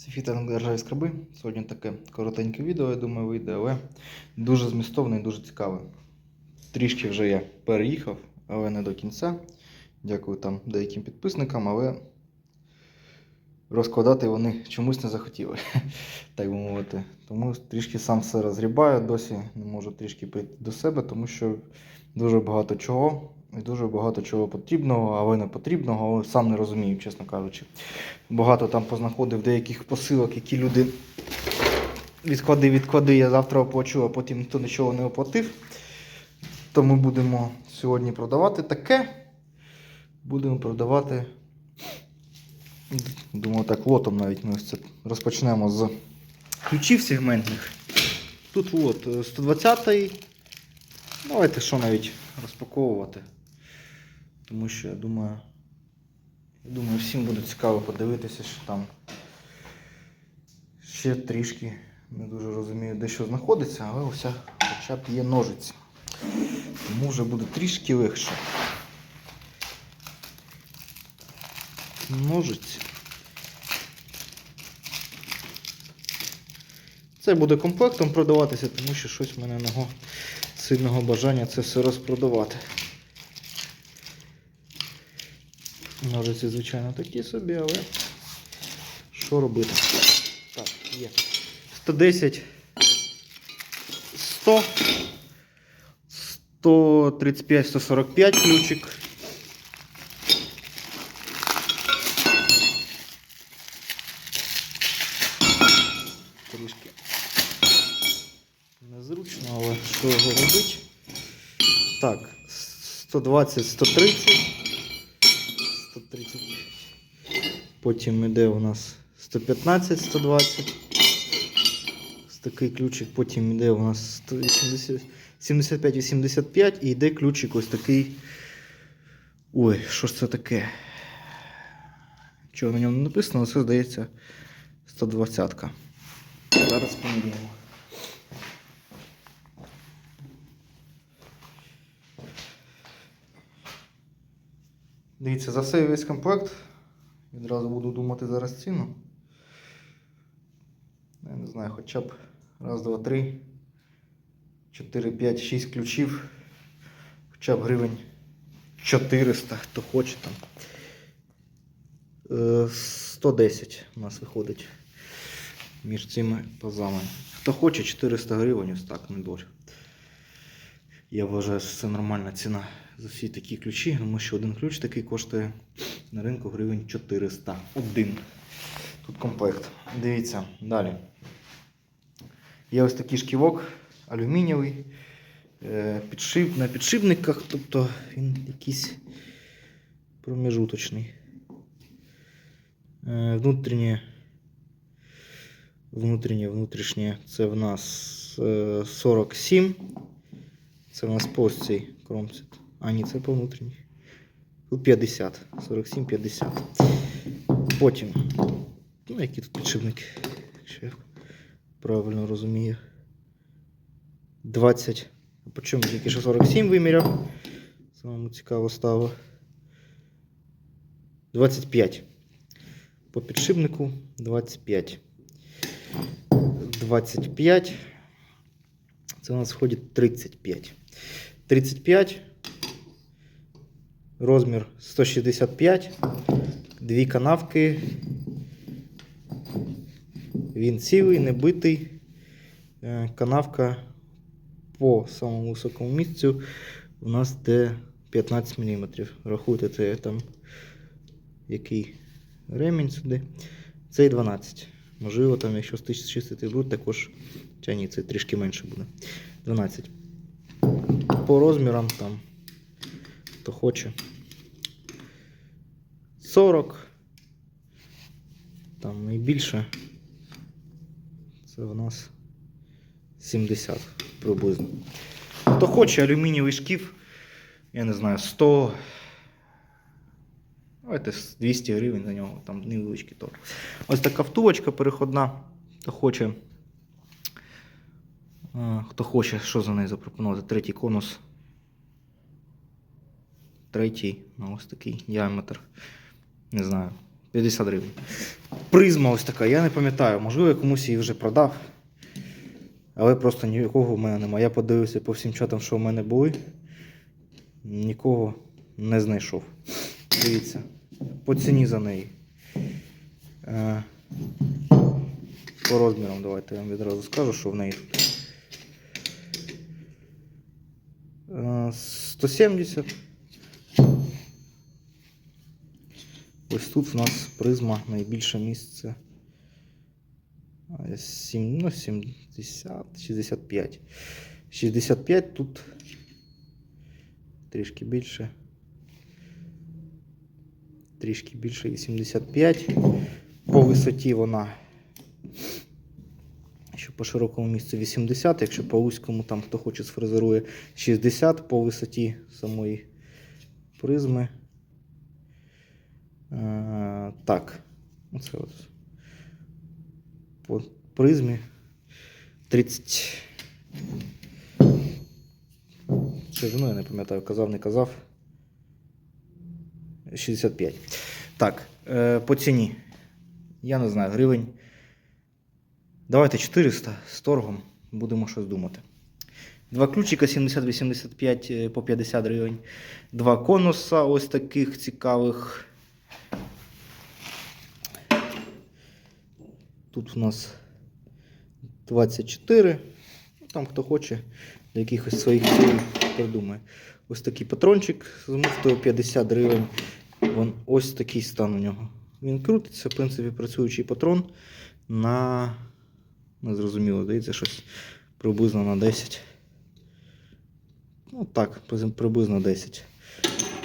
Це фітер державі скраби. Сьогодні таке коротеньке відео, я думаю, вийде, але дуже змістовне і дуже цікаве. Трішки вже я переїхав, але не до кінця. Дякую там деяким підписникам, але розкладати вони чомусь не захотіли, так би мовити. Тому трішки сам все розгрібаю, досі не можу трішки прийти до себе, тому що дуже багато чого і дуже багато чого потрібного, але не потрібного, але сам не розумію, чесно кажучи. Багато там познаходив деяких посилок, які люди відклади, відклади, я завтра оплачу, а потім ніхто нічого не оплатив. Тому будемо сьогодні продавати таке. Будемо продавати. Думаю, так, лотом навіть ми це розпочнемо з ключів сегментних. Тут от 120-й. Давайте що навіть розпаковувати. Тому що я думаю, я думаю, всім буде цікаво подивитися, що там ще трішки не дуже розумію, де що знаходиться, але уся хоча б є ножиці. Тому вже буде трішки легше. Ножиці. Це буде комплектом продаватися, тому що щось в мене нього сильного бажання це все розпродавати. Ножиці, звичайно, такі собі, але що робити? Так, є. 110, 100, 135, 145 ключик. Трішки незручно, але що його робити? Так, 120, 130. 130. Потім іде у нас 115, 120. Ось такий ключик. Потім іде у нас 180, 75, 85 і йде ключик ось такий. Ой, що ж це таке? Чого на ньому не написано, але це здається 120. -ка. Зараз поміряємо. Дивіться, за цей весь комплект. Відразу буду думати зараз ціну. Я не знаю, хоча б раз, два, три, 4, 5, 6 ключів. Хоча б гривень 400, хто хоче там. Е, 110 у нас виходить між цими пазами. Хто хоче 400 гривень, ось так, не доль. Я вважаю, що це нормальна ціна за всі такі ключі, тому що один ключ такий коштує на ринку гривень 400. Один. Тут комплект. Дивіться, далі. Є ось такий шківок алюмінієвий. е, Підшив, на підшипниках, тобто він якийсь проміжуточний. Е, Внутрішнє, внутрішнє, внутрішнє це в нас е, 47. Це в нас по ось кромці. А, ні, це по внутрішній. Тут 50. 47, 50. Потім. Ну, які тут підшипники, якщо я правильно розумію. 20. А по чому тільки що 47 виміряв? Самому цікаво стало. 25. По підшипнику 25. 25. Це у нас входить 35. 35. Розмір 165. Дві канавки. Він цілий, не битий. Е, Канавка по самому високому місцю у нас де 15 мм. Рахуйте, це там який ремінь сюди. Цей 12. Можливо, там, якщо чистити бруд, також. Чи ні, це трішки менше буде. 12. По розмірам там, хто хоче. 40. Там найбільше. Це в нас 70 приблизно. Хто хоче алюмінієвий шкіф, я не знаю, 100. Давайте 200 гривень за нього, там невеличкий торг. Ось така втулочка переходна. Хто хоче. Хто хоче, що за неї запропонувати? Третій конус. Третій, ну ось такий діаметр. Не знаю. 50 гривень. Призма ось така, я не пам'ятаю, можливо, я комусь її вже продав. Але просто нікого в мене немає. Я подивився по всім чатам, що в мене були. Нікого не знайшов. Дивіться, по ціні за неї. Е, По розмірам давайте я вам відразу скажу, що в неї тут. Е, 170. Ось тут в нас призма найбільше місце. Е, сім- ну, 70, 65. 65 тут трішки більше. Трішки більше 85. По висоті вона. Що по широкому місцю 80, якщо по вузькому там хто хоче сфрезерує 60 по висоті самої призми. Е, так. Оце от. По призмі 30. Ширину я не пам'ятаю, казав, не казав. 65. Так, е, по ціні. Я не знаю, гривень. Давайте 400 з торгом. Будемо щось думати. Два ключика 70-85 е, по 50 гривень. Два конуса ось таких цікавих. Тут у нас 24. Ну, Там хто хоче для якихось своїх цілей придумає. Ось такий патрончик з муфтою 50 гривень. Вон ось такий стан у нього. Він крутиться, в принципі, працюючий патрон на. Незрозуміло, здається, щось приблизно на 10. Ну так, приблизно 10.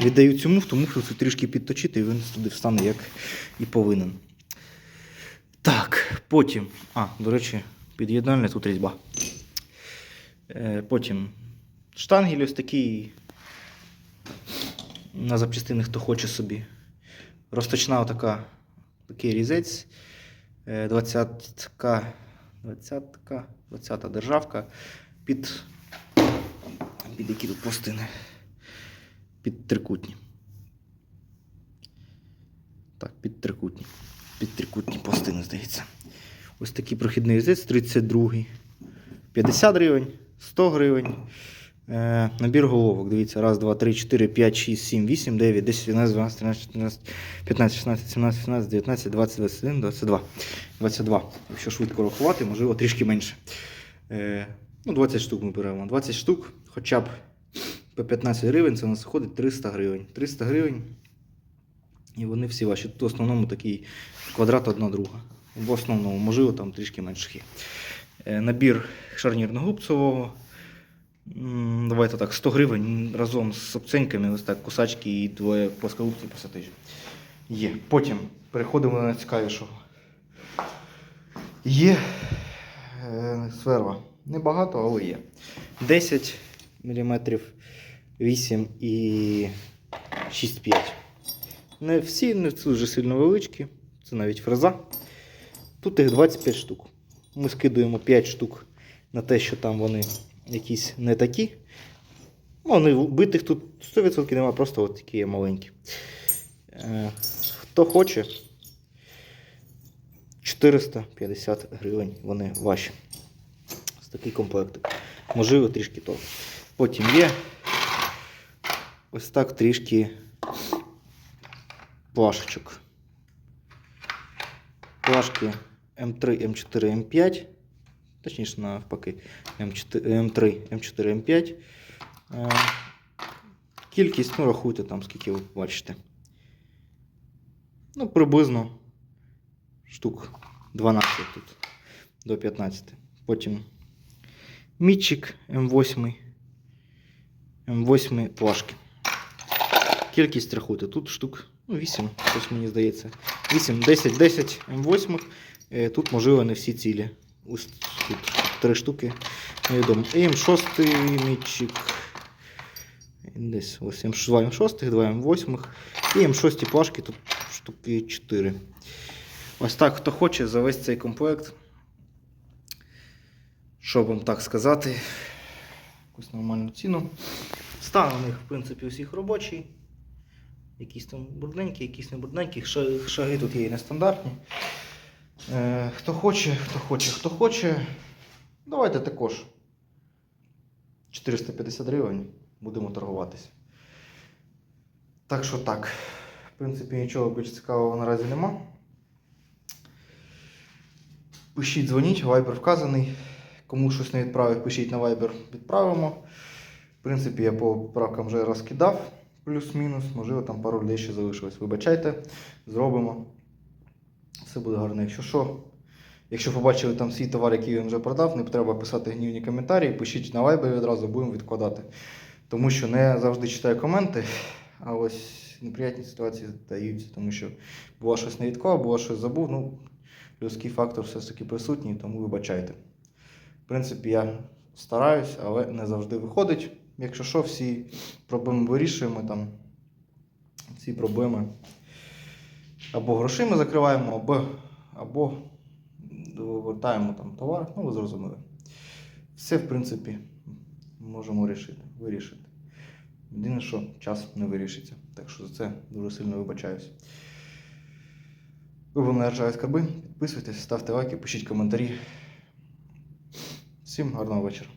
Віддаю цю муфту, муфту трішки підточити, і він туди встане, як і повинен. Так, потім. А, до речі, під'єднальня тут різьба. Е, потім штангель ось такий. На запчастини, хто хоче собі. Розточна отака, такий різець. Е, 20-ка, 20-ка, 20-та державка під. Під які тут пластини? Під трикутні. Так, під трикутні. Під трикутні пластини, здається. Ось такий прохідний різець 32 50 гривень, 100 гривень. Е, набір головок. Дивіться, раз, два, три, чотири, п'ять, шість, сім, вісім, дев'ять, десять, 12, 12, 13, 14, 15, 16, 17, 18, 19, 20, 21, 22. 22. Якщо швидко рахувати, можливо, трішки менше. Е, ну, 20 штук ми беремо. 20 штук, хоча б по 15 гривень, це у нас виходить 300 гривень. 300 гривень. І вони всі ваші. Тут в основному такий квадрат одна друга. В основному, можливо, там трішки менше є. Е, Набір шарнірно-губцевого. Давайте так, 100 гривень разом з обценьками, ось так, кусачки і двоє плоскогубці пасатижі. Є. Потім переходимо на цікавішого. Є е, сверла. Небагато, але є. 10 мм, 8 і 6,5. Не всі, не дуже сильно величкі. Це навіть фреза. Тут їх 25 штук. Ми скидуємо 5 штук на те, що там вони якісь не такі. Ну, вони битих тут 100% немає, просто от такі є маленькі. Е, хто хоче, 450 гривень вони ваші. Ось такий комплектик. Можливо, трішки то. Потім є ось так трішки плашечок. Плашки М3, М4, М5. Точніше, навпаки, М4, М3, М4, М5. Е, Кількість, ну, рахуйте там, скільки ви бачите. Ну, приблизно штук 12 тут до 15. Потім мітчик М8. М8 плашки. Кількість рахуйте. Тут штук ну, 8, щось мені здається. 8, 10, 10 М8. Е, Тут, можливо, не всі цілі. Ось тут три штуки. Невідомо. І М6 мітчик. Десь ось М6, 2 М6, 2 М8. І М6 плашки тут штуки 4. Ось так, хто хоче за весь цей комплект. Що вам так сказати? Якусь нормальну ціну. Стан у них, в принципі, усіх робочий. Якісь там брудненькі, якісь не брудненькі. Шаги тут є і нестандартні. Е, хто хоче, хто хоче, хто хоче. Давайте також. 450 гривень. Будемо торгуватися. Так що так. В принципі, нічого більш цікавого наразі нема. Пишіть, дзвоніть, вайбер вказаний. Кому щось не відправив, пишіть на вайбер, відправимо. В принципі, я по поправкам вже розкидав, плюс-мінус. Можливо, там пару людей ще залишилось. Вибачайте, зробимо. Все буде гарно. Якщо що, якщо побачили там свій товар, який він вже продав, не треба писати гнівні коментарі, пишіть на вайбері відразу, будемо відкладати. Тому що не завжди читаю коменти, а ось неприятні ситуації стаються, тому що було щось не відклав, було щось забув. Ну, людський фактор все ж таки присутній, тому вибачайте. В принципі, я стараюсь, але не завжди виходить. Якщо що, всі проблеми вирішуємо там. Ці проблеми або грошима закриваємо, або, або вертаємо там товар. Ну, ви зрозуміли. Все, в принципі, можемо рішити, вирішити. Єдине, що час не вирішиться. Так що за це дуже сильно вибачаюсь. Ви були на Ржаві скарби. Підписуйтесь, ставте лайки, пишіть коментарі. Всім гарного вечора.